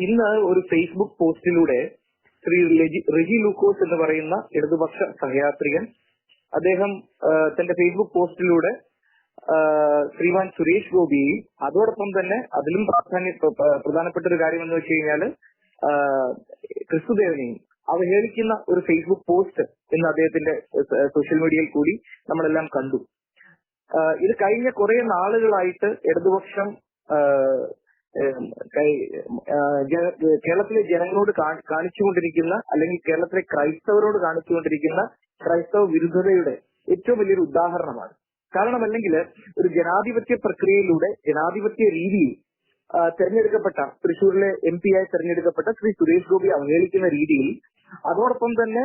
ഇന്ന് ഒരു ഫേസ്ബുക്ക് പോസ്റ്റിലൂടെ ശ്രീ റിജി ലൂക്കോസ് എന്ന് പറയുന്ന ഇടതുപക്ഷ സഹയാത്രികൻ അദ്ദേഹം തന്റെ ഫേസ്ബുക്ക് പോസ്റ്റിലൂടെ ശ്രീമാൻ സുരേഷ് ഗോപിയെയും അതോടൊപ്പം തന്നെ അതിലും പ്രാധാന്യ പ്ര- പ്ര- പ്രധാനപ്പെട്ട ഒരു കാര്യം എന്ന് വെച്ച് കഴിഞ്ഞാൽ ആ, ക്രിസ്തുദേവനെയും അവഹേളിക്കുന്ന ഒരു ഫേസ്ബുക്ക് പോസ്റ്റ് ഇന്ന് അദ്ദേഹത്തിന്റെ സോഷ്യൽ മീഡിയയിൽ കൂടി നമ്മളെല്ലാം കണ്ടു. ഇത് കഴിഞ്ഞ കുറെ നാളുകളായിട്ട് ഇടതുപക്ഷം കേരളത്തിലെ ജനങ്ങളോട് കാണിച്ചുകൊണ്ടിരിക്കുന്ന അല്ലെങ്കിൽ കേരളത്തിലെ ക്രൈസ്തവരോട് കാണിച്ചുകൊണ്ടിരിക്കുന്ന ക്രൈസ്തവ വിരുദ്ധതയുടെ ഏറ്റവും വലിയൊരു ഉദാഹരണമാണ്. കാരണം അല്ലെങ്കിൽ ഒരു ജനാധിപത്യ പ്രക്രിയയിലൂടെ ജനാധിപത്യ രീതിയിൽ തെരഞ്ഞെടുക്കപ്പെട്ട തൃശൂരിലെ എം പി ആയി തെരഞ്ഞെടുക്കപ്പെട്ട ശ്രീ സുരേഷ് ഗോപി അവഹേളിക്കുന്ന രീതിയിൽ അതോടൊപ്പം തന്നെ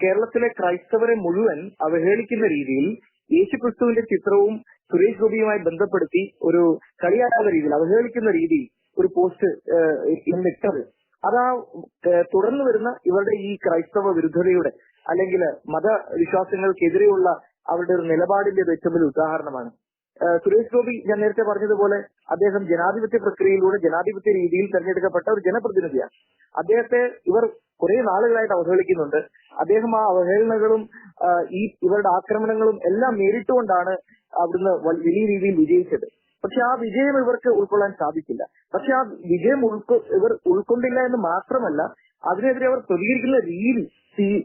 കേരളത്തിലെ ക്രൈസ്തവരെ മുഴുവൻ അവഹേളിക്കുന്ന രീതിയിൽ യേശുക്രിസ്തുവിന്റെ ചിത്രവും സുരേഷ് ഗോപിയുമായി ബന്ധപ്പെടുത്തി ഒരു കളിയാടാത്ത രീതിയിൽ അവഹേളിക്കുന്ന രീതിയിൽ ഒരു പോസ്റ്റ് ഇന്നിട്ടത് അതാ തുടർന്നു തുടർന്ന് വരുന്ന ഇവരുടെ ഈ ക്രൈസ്തവ വിരുദ്ധതയുടെ അല്ലെങ്കിൽ മതവിശ്വാസങ്ങൾക്കെതിരെയുള്ള അവരുടെ ഒരു നിലപാടിന്റെ ഏറ്റവും വലിയ ഉദാഹരണമാണ്. സുരേഷ് ഗോപി ഞാൻ നേരത്തെ പറഞ്ഞതുപോലെ അദ്ദേഹം ജനാധിപത്യ പ്രക്രിയയിലൂടെ ജനാധിപത്യ രീതിയിൽ തെരഞ്ഞെടുക്കപ്പെട്ട ഒരു ജനപ്രതിനിധിയാണ്. അദ്ദേഹത്തെ ഇവർ കുറെ നാളുകളായിട്ട് അവഹേളിക്കുന്നുണ്ട്. അദ്ദേഹം ആ അവഹേളനങ്ങളും ആ, ഈ ഇവരുടെ ആക്രമണങ്ങളും എല്ലാം നേരിട്ടുകൊണ്ടാണ് അവിടുന്ന് വലിയ രീതിയിൽ വിജയിച്ചത്. പക്ഷെ ആ വിജയം ഇവർക്ക് ഉൾക്കൊള്ളാൻ സാധിക്കില്ല. പക്ഷെ ആ വിജയം ഉൾക്കൊ ഇവർ ഉൾക്കൊണ്ടില്ല എന്ന് മാത്രമല്ല അതിനെതിരെ അവർ പ്രതികരിക്കുന്ന രീതി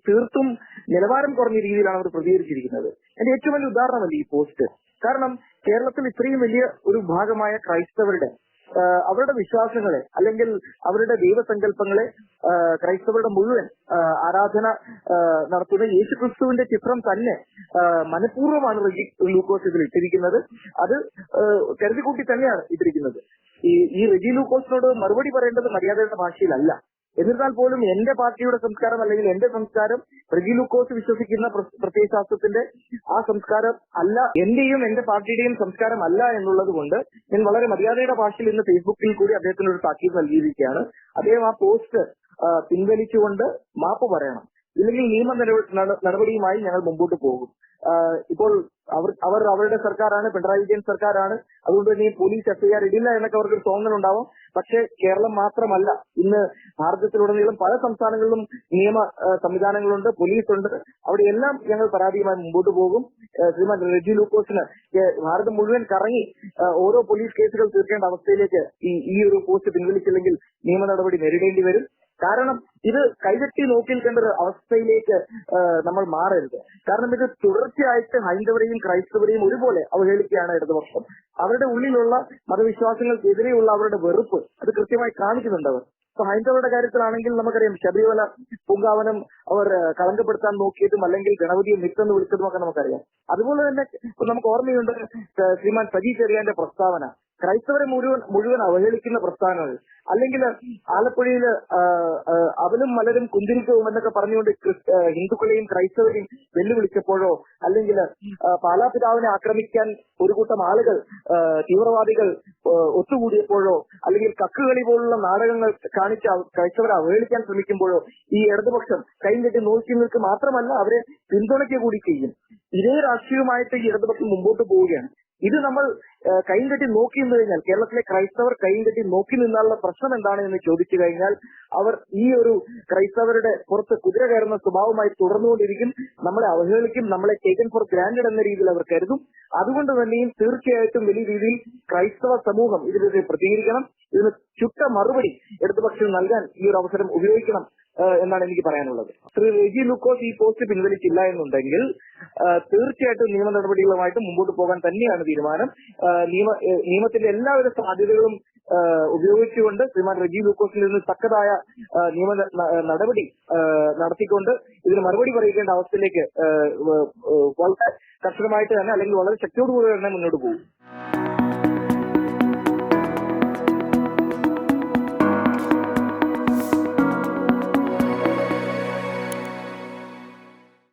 തീർത്തും നിലവാരം കുറഞ്ഞ രീതിയിലാണ് അവർ പ്രതികരിച്ചിരിക്കുന്നത്. എന്റെ ഏറ്റവും വലിയ ഉദാഹരണമല്ലേ ഈ പോസ്റ്റ്? കാരണം കേരളത്തിൽ ഇത്രയും വലിയ ഒരു ഭാഗമായ ക്രൈസ്തവരുടെ അവരുടെ വിശ്വാസങ്ങളെ അല്ലെങ്കിൽ അവരുടെ ദൈവസങ്കല്പങ്ങളെ ക്രൈസ്തവരുടെ മുഴുവൻ ആരാധന നടത്തുന്ന യേശുക്രിസ്തുവിന്റെ ചിത്രം തന്നെ മനഃപൂർവമാണ് ലൂക്കോസ് ഇതിൽ ഇട്ടിരിക്കുന്നത്. അത് കരുതിക്കൂട്ടി തന്നെയാണ് ഇട്ടിരിക്കുന്നത് ഈ ഈ റെജി ലൂക്കോസിനോട് മറുപടി പറയേണ്ടത് മര്യാദയുടെ ഭാഷയിലല്ല. എന്നിരുന്നാൽ പോലും എന്റെ പാർട്ടിയുടെ സംസ്കാരം അല്ലെങ്കിൽ എന്റെ സംസ്കാരം റെജി ലൂക്കോസ് വിശ്വസിക്കുന്ന പ്ര- പ്രത്യയശാസ്ത്രത്തിന്റെ ആ സംസ്കാരം അല്ല എന്റെയും എന്റെ പാർട്ടിയുടെയും സംസ്കാരം അല്ല എന്നുള്ളത് കൊണ്ട് ഞാൻ വളരെ മര്യാദയുടെ ഭാഷയിൽ ഇന്ന് ഫേസ്ബുക്കിൽ കൂടി അദ്ദേഹത്തിന് ഒരു താക്കീത് നൽകിയിരിക്കുകയാണ്. അദ്ദേഹം ആ പോസ്റ്റ് പിൻവലിച്ചുകൊണ്ട് മാപ്പ് പറയണം. ഇല്ലെങ്കിൽ നിയമ നടപടിയുമായി ഞങ്ങൾ മുമ്പോട്ട് പോകും. ഇപ്പോൾ അവർ അവർ അവരുടെ സർക്കാരാണ് പിണറായി വിജയൻ സർക്കാരാണ്. അതുകൊണ്ട് തന്നെ പോലീസ് എഫ്ഐആർ ഇടില്ല എന്നൊക്കെ അവർക്ക് തോന്നലുണ്ടാവും. പക്ഷേ കേരളം മാത്രമല്ല. ഇന്ന് ഭാരതത്തിലുടനീളം പല സംസ്ഥാനങ്ങളിലും നിയമ സംവിധാനങ്ങളുണ്ട് പോലീസ് ഉണ്ട് അവിടെയെല്ലാം ഞങ്ങൾ പരാതിയുമായി മുമ്പോട്ട് പോകും. ശ്രീമാൻ റെജി ലൂക്കോസിന് ഭാരതം മുഴുവൻ കറങ്ങി ഓരോ പോലീസ് കേസുകൾ തീർക്കേണ്ട അവസ്ഥയിലേക്ക് ഈ ഒരു പോസ്റ്റ് പിൻവലിച്ചില്ലെങ്കിൽ നിയമ നടപടി നേരിടേണ്ടി വരും. കാരണം ഇത് കൈകെട്ടി നോക്കി നിൽക്കേണ്ട ഒരു അവസ്ഥയിലേക്ക് നമ്മൾ മാറരുത്. കാരണം ഇത് തുടർച്ചയായിട്ട് ഹൈന്ദവരെയും ക്രൈസ്തവരെയും ഒരുപോലെ അവഹേളിക്കുകയാണ് ഇടതുപക്ഷം. അവരുടെ ഉള്ളിലുള്ള മതവിശ്വാസങ്ങൾക്കെതിരെയുള്ള അവരുടെ വെറുപ്പ് അത് കൃത്യമായി കാണിക്കുന്നുണ്ട് അവർ. ഇപ്പൊ ഹൈന്ദവരുടെ കാര്യത്തിലാണെങ്കിൽ നമുക്കറിയാം ശബരിമല പൂങ്കാവനം അവർ കളങ്കപ്പെടുത്താൻ നോക്കിയതും അല്ലെങ്കിൽ ഗണപതിയെ നിൽക്കുന്നു വിളിച്ചതും ഒക്കെ നമുക്കറിയാം. അതുപോലെ തന്നെ നമുക്ക് ഓർമ്മയുണ്ട് ശ്രീമാൻ സജി ചെറിയാന്റെ പ്രസ്താവന. ക്രൈസ്തവരെ മുഴുവൻ മുഴുവൻ അവഹേളിക്കുന്ന പ്രസ്ഥാനങ്ങൾ. അല്ലെങ്കിൽ ആലപ്പുഴയിൽ അവലും മലരും കുന്തിരിക്കവും എന്നൊക്കെ പറഞ്ഞുകൊണ്ട് ഹിന്ദുക്കളെയും ക്രൈസ്തവരെയും വെല്ലുവിളിച്ചപ്പോഴോ അല്ലെങ്കിൽ പാലാപിതാവിനെ ആക്രമിക്കാൻ ഒരു കൂട്ടം ആളുകൾ തീവ്രവാദികൾ ഒത്തുകൂടിയപ്പോഴോ അല്ലെങ്കിൽ കക്കുകളി പോലുള്ള നാടകങ്ങൾ കാണിച്ച് ക്രൈസ്തവരെ അവഹേളിക്കാൻ ശ്രമിക്കുമ്പോഴോ ഈ ഇടതുപക്ഷം കൈകെട്ടി നോക്കി നിൽക്കുക മാത്രമല്ല അവരെ പിന്തുണയ്ക്കുക കൂടി ചെയ്യും. ഇതേ രാഷ്ട്രീയമായിട്ട് ഈ ഇടതുപക്ഷം മുമ്പോട്ട് പോവുകയാണ്. ഇത് നമ്മൾ കൈയും കെട്ടി നോക്കി നിന്ന് കഴിഞ്ഞാൽ കേരളത്തിലെ ക്രൈസ്തവർ കൈയും കെട്ടി നോക്കി നിന്നാലുള്ള പ്രശ്നം എന്താണ് എന്ന് ചോദിച്ചു കഴിഞ്ഞാൽ അവർ ഈ ഒരു ക്രൈസ്തവരുടെ പുറത്ത് കുതിര കയറുന്ന സ്വഭാവമായി തുടർന്നുകൊണ്ടിരിക്കും. നമ്മളെ അവഹേളിക്കും നമ്മളെ ടേക്കൻ ഫോർ ഗ്രാൻഡഡ് എന്ന രീതിയിൽ അവർ കരുതും. അതുകൊണ്ട് തന്നെയും തീർച്ചയായിട്ടും വലിയ രീതിയിൽ ക്രൈസ്തവ സമൂഹം ഇതിനെതിരെ പ്രതികരിക്കണം. ഇതിന് ചുട്ട മറുപടി ഇടതുപക്ഷം നൽകാൻ ഈ ഒരു അവസരം ഉപയോഗിക്കണം എന്നാണ് എനിക്ക് പറയാനുള്ളത്. ശ്രീ റെജി ലുക്കോസ് ഈ പോസ്റ്റ് പിൻവലിച്ചില്ല എന്നുണ്ടെങ്കിൽ തീർച്ചയായിട്ടും നിയമ നടപടികളുമായിട്ട് മുമ്പോട്ട് പോകാൻ തന്നെയാണ് തീരുമാനം. നിയമ നിയമത്തിന്റെ എല്ലാവിധ സാധ്യതകളും ഉപയോഗിച്ചുകൊണ്ട് ശ്രീമാൻ റെജി ലൂക്കോസിൽ നിന്ന് തക്കതായ നിയമ നടപടി നടത്തിക്കൊണ്ട് ഇതിന് മറുപടി പറയിക്കേണ്ട അവസ്ഥയിലേക്ക് വളരെ കർശനമായിട്ട് തന്നെ അല്ലെങ്കിൽ വളരെ ശക്തിയോടുകൂടി തന്നെ മുന്നോട്ട് പോകും.